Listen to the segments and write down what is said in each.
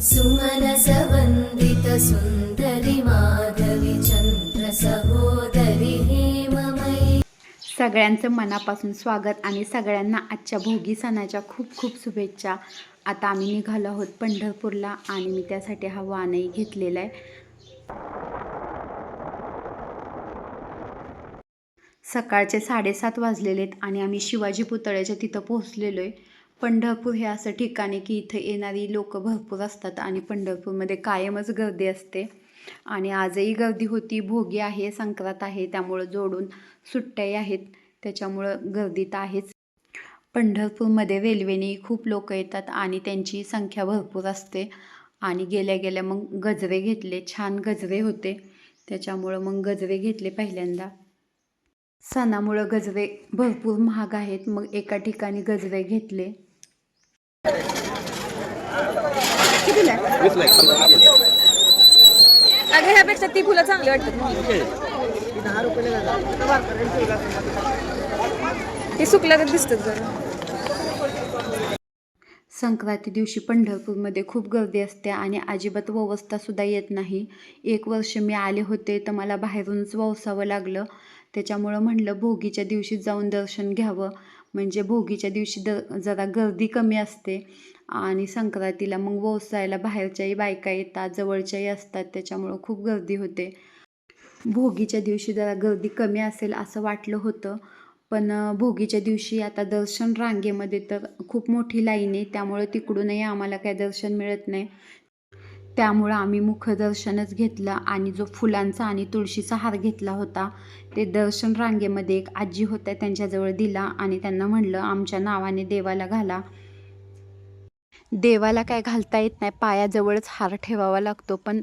सुमनसवन्दितसुन्दरि माधवि चन्द्रसहोदरि हेममयि। सगळ्यांचं मनापासून स्वागत आणि सगळ्यांना आजच्या भोगी सणाच्या खूप खूप शुभेच्छा. आता आम्ही निघालो आहोत पंढरपूरला आणि मी त्यासाठी हा वाणही घेतलेला आहे. सकाळचे साडेसात वाजलेले आहेत आणि आम्ही शिवाजी पुतळ्याच्या तिथं पोहोचलेलो आहे. पंढरपूर हे असं ठिकाण आहे की इथं येणारी लोक भरपूर असतात आणि पंढरपूरमध्ये कायमच गर्दी असते. आणि आजही गर्दी होती भोगी आहे संक्रांत आहे त्यामुळं जोडून सुट्ट्याही आहेत त्याच्यामुळं गर्दी तर आहेच. पंढरपूरमध्ये रेल्वेने खूप लोक येतात आणि त्यांची संख्या भरपूर असते. आणि गेल्या गेल्या मग गजरे घेतले छान गजरे होते. त्याच्यामुळं मग गजरे घेतले पहिल्यांदा. सणामुळं गजरे भरपूर महाग आहेत. मग एका ठिकाणी गजरे घेतले. अगं ह्यापेक्षा ती फुलं चांगली वाटतात. ती सुकल्या तर दिसतात जरा संक्रांती दिवशी पंढरपूरमध्ये खूप गर्दी असते आणि अजिबात व्यवस्थासुद्धा येत नाही. एक वर्ष मी आले होते तर मला बाहेरूनच वसावं लागलं. त्याच्यामुळं म्हणलं भोगीच्या दिवशी जाऊन दर्शन घ्यावं. म्हणजे भोगीच्या दिवशी द जरा गर्दी कमी असते आणि संक्रांतीला मग व्यवसायाला बाहेरच्याही बायका येतात जवळच्याही असतात त्याच्यामुळं खूप गर्दी होते. भोगीच्या दिवशी जरा गर्दी कमी असेल असं वाटलं होतं पण भोगीच्या दिवशी आता दर्शन रांगेमध्ये तर खूप मोठी लाईन आहे त्यामुळं तिकडूनही आम्हाला काही दर्शन मिळत नाही. त्यामुळं आम्ही मुखदर्शनच घेतलं आणि जो फुलांचा आणि तुळशीचा हार घेतला होता ते दर्शन रांगेमध्ये एक आजी होत्या त्यांच्याजवळ दिला आणि त्यांना म्हणलं आमच्या नावाने देवाला घाला. देवाला काय घालता येत नाही पायाजवळच हार ठेवावा लागतो पण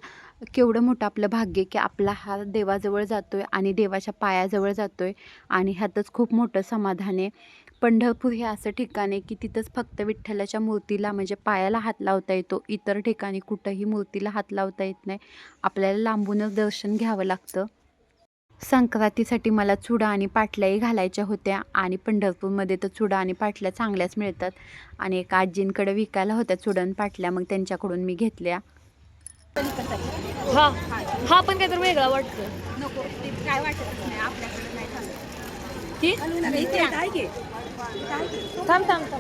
केवढं मोठं आपलं भाग्य की आपला हार देवाजवळ जातो आहे आणि देवाच्या पायाजवळ जातो आहे आणि ह्यातच खूप मोठं समाधान आहे. पंढरपूर हे असं ठिकाण आहे की तिथंच फक्त विठ्ठलाच्या मूर्तीला म्हणजे पायाला हात लावता येतो. इतर ठिकाणी कुठंही मूर्तीला हात लावता येत नाही. आपल्याला लांबूनच दर्शन घ्यावं लागतं. संक्रांतीसाठी मला चुडा आणि पाटल्याही घालायच्या होत्या आणि पंढरपूरमध्ये तर चुडा आणि पाटल्या चांगल्याच मिळतात. आणि एका आजींकडे विकायला होत्या चुडा आणि पाटल्या मग त्यांच्याकडून मी घेतल्या. हा हा पण काहीतरी वेगळा वाटतो नको काय वाटत नाही आपल्याकडे नाही की? थांब थांब थांब.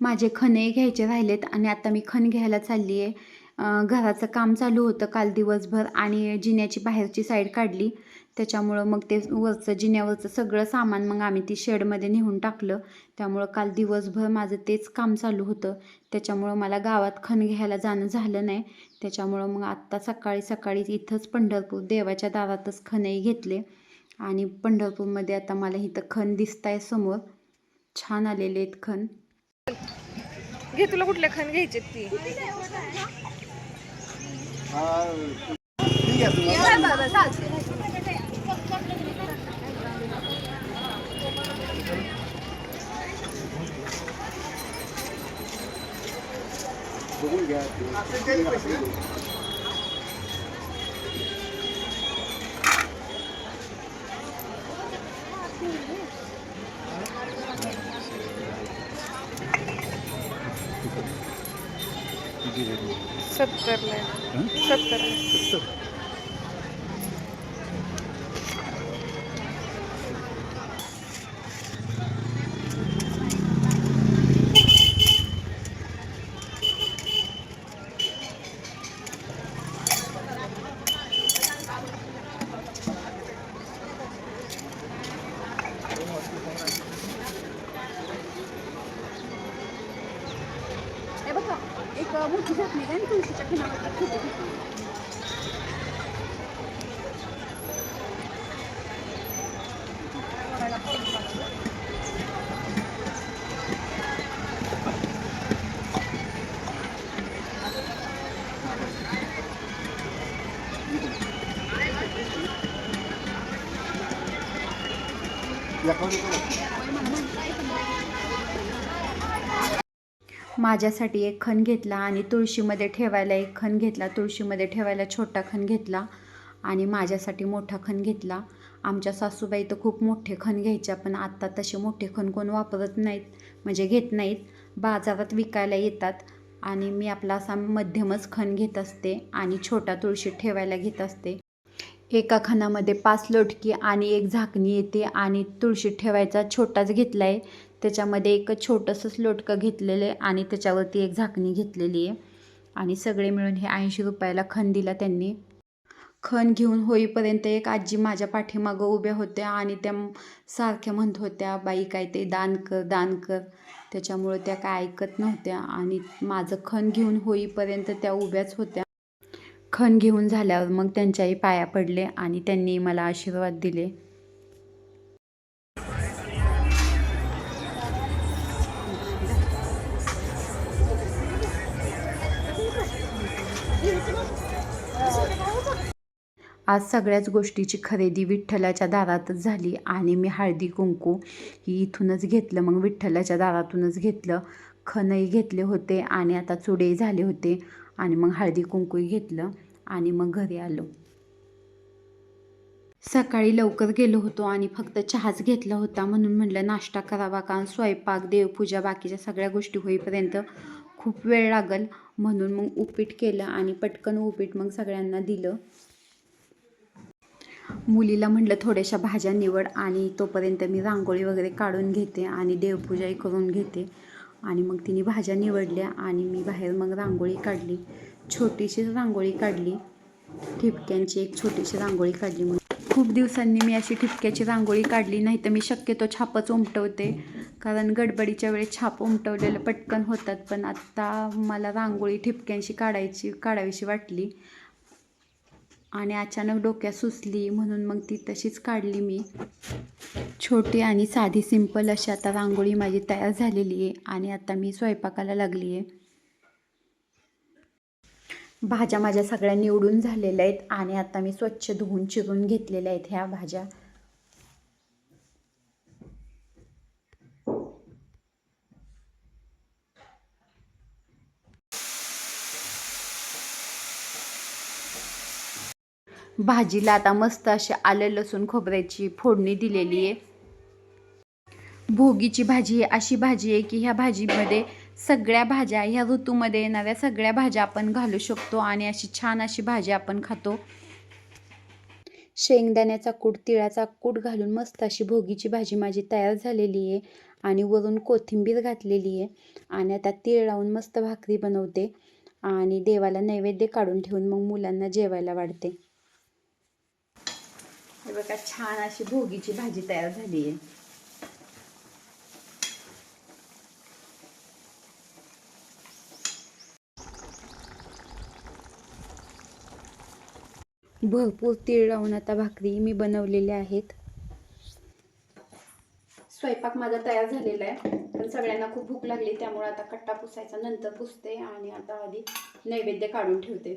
माझे खणे घ्यायचे राहिलेत आणि आता मी खण घ्यायला चालली आहे. घराचं काम चालू होतं काल दिवसभर आणि जिन्याची बाहेरची साईड काढली. त्याच्यामुळं मग ते वरचं जिन्यावरचं सगळं सामान मग आम्ही ती शेडमध्ये नेऊन टाकलं. त्यामुळं काल दिवसभर माझं तेच काम चालू होतं. त्याच्यामुळं मला गावात खण घ्यायला जाणं झालं नाही. त्याच्यामुळं मग आत्ता सकाळी सकाळी इथंच पंढरपूर देवाच्या दारातच खणही घेतले. आणि पंढरपूरमध्ये आता मला इथं खण दिसत आहे समोर. छान आलेले आहेत खण. घे तुला कुठल्या खान घ्यायचे ती? सत्तरला आहे. सत्तर. bu güzel neden konuşacak inanın. Yaklaşık. माझ्यासाठी एक खण घेतला आणि तुळशीमध्ये ठेवायला एक खण घेतला. तुळशीमध्ये ठेवायला छोटा खण घेतला आणि माझ्यासाठी मोठा खण घेतला. आमच्या सासूबाई तर खूप मोठे खण घ्यायच्या पण आत्ता तसे मोठे खण कोण वापरत नाहीत म्हणजे घेत नाहीत. बाजारात विकायला येतात आणि मी आपला असा मध्यमच खण घेत असते आणि छोटा तुळशी ठेवायला घेत असते. एका खणामध्ये पाच लोटकी आणि एक झाकणी येते आणि तुळशी ठेवायचा छोटाच घेतला आहे त्याच्यामध्ये एक छोटंसंच लोटकं घेतलेलं आहे आणि त्याच्यावरती एक झाकणी घेतलेली आहे. आणि सगळे मिळून हे ऐंशी रुपयाला खण दिला त्यांनी. खण घेऊन होईपर्यंत एक आजी माझ्या पाठीमागं उभ्या होत्या आणि त्या सारख्या म्हणत होत्या बाई काय ते दान कर दान कर. त्याच्यामुळं त्या काय ऐकत नव्हत्या आणि माझं खण घेऊन होईपर्यंत त्या उभ्याच होत्या. खण घेऊन झाल्यावर मग त्यांच्याही पाया पडले आणि त्यांनी मला आशीर्वाद दिले. आज सगळ्याच गोष्टीची खरेदी विठ्ठलाच्या दारातच झाली आणि मी हळदी कुंकू ही इथूनच घेतलं. मग विठ्ठलाच्या दारातूनच घेतलं. खणही घेतले होते आणि आता चुडेही झाले होते आणि मग हळदी कुंकूही घेतलं आणि मग घरी आलो. सकाळी लवकर गेलो होतो आणि फक्त चहाच घेतला होता म्हणून म्हटलं नाश्ता करावा कारण स्वयंपाक देवपूजा बाकीच्या सगळ्या गोष्टी होईपर्यंत खूप वेळ लागल म्हणून मग उपीट केलं आणि पटकन उपीट मग सगळ्यांना दिलं. मुलीला म्हटलं थोड्याशा भाज्या निवड आणि तोपर्यंत मी रांगोळी वगैरे काढून घेते आणि देवपूजाही करून घेते. आणि मग तिने भाज्या निवडल्या आणि मी बाहेर मग रांगोळी काढली. छोटीशी रांगोळी काढली. ठिपक्यांची एक छोटीशी रांगोळी काढली. मग खूप दिवसांनी मी अशी ठिपक्याची रांगोळी काढली. नाही तर मी शक्यतो छापच उमटवते. कारण गडबडीच्या वेळेस छाप उमटवलेलं पटकन होतात. पण आत्ता मला रांगोळी ठिपक्यांशी काढायची काढावीशी वाटली. आणि अचानक डोक्यात सुचली म्हणून मग ती तशीच काढली मी. छोटी आणि साधी सिंपल अशी आता रांगोळी माझी तयार झालेली आहे आणि आता मी स्वयंपाकाला लागली आहे. भाज्या माझ्या सगळ्या निवडून झालेल्या आहेत आणि आता मी स्वच्छ धुवून चिरून घेतलेल्या आहेत ह्या भाज्या. भाजीला आता मस्त अशी आलं लसूण खोबऱ्याची फोडणी दिलेली आहे. भोगीची भाजी अशी भाजी आहे की ह्या भाजीमध्ये सगळ्या भाज्या ह्या ऋतूमध्ये येणाऱ्या सगळ्या भाज्या आपण घालू शकतो आणि अशी छान अशी भाजी आपण खातो. शेंगदाण्याचा कूट तिळाचा कूट घालून मस्त अशी भोगीची भाजी माझी तयार झालेली आहे आणि वरून कोथिंबीर घातलेली आहे आणि आता तीळ लावून मस्त भाकरी बनवते आणि देवाला नैवेद्य काढून ठेवून मग मुलांना जेवायला वाढते. हे बघा छान अशी भोगीची भाजी तयार झाली आहे. भरपूर तीळ लावून आता भाकरी मी बनवलेल्या आहेत. स्वयंपाक माझा तयार झालेला आहे. पण सगळ्यांना खूप भूक लागली त्यामुळे आता कट्टा पुसायचा नंतर पुसते आणि आता आधी नैवेद्य काढून ठेवते.